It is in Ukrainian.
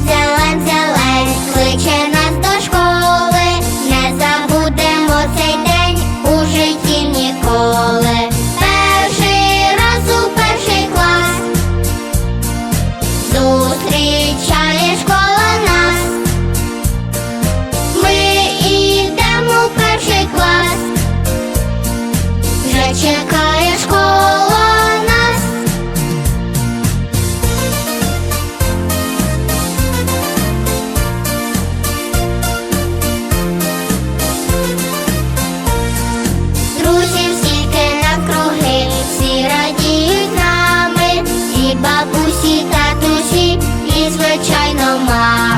зелень, зелень, кличе нас до школи, не забудемо цей день у житті ніколи. Перший раз у перший клас зустрічає школа нас. Ми йдемо у перший клас, вже чекаємо. бабусі, татусі і звичайно ма.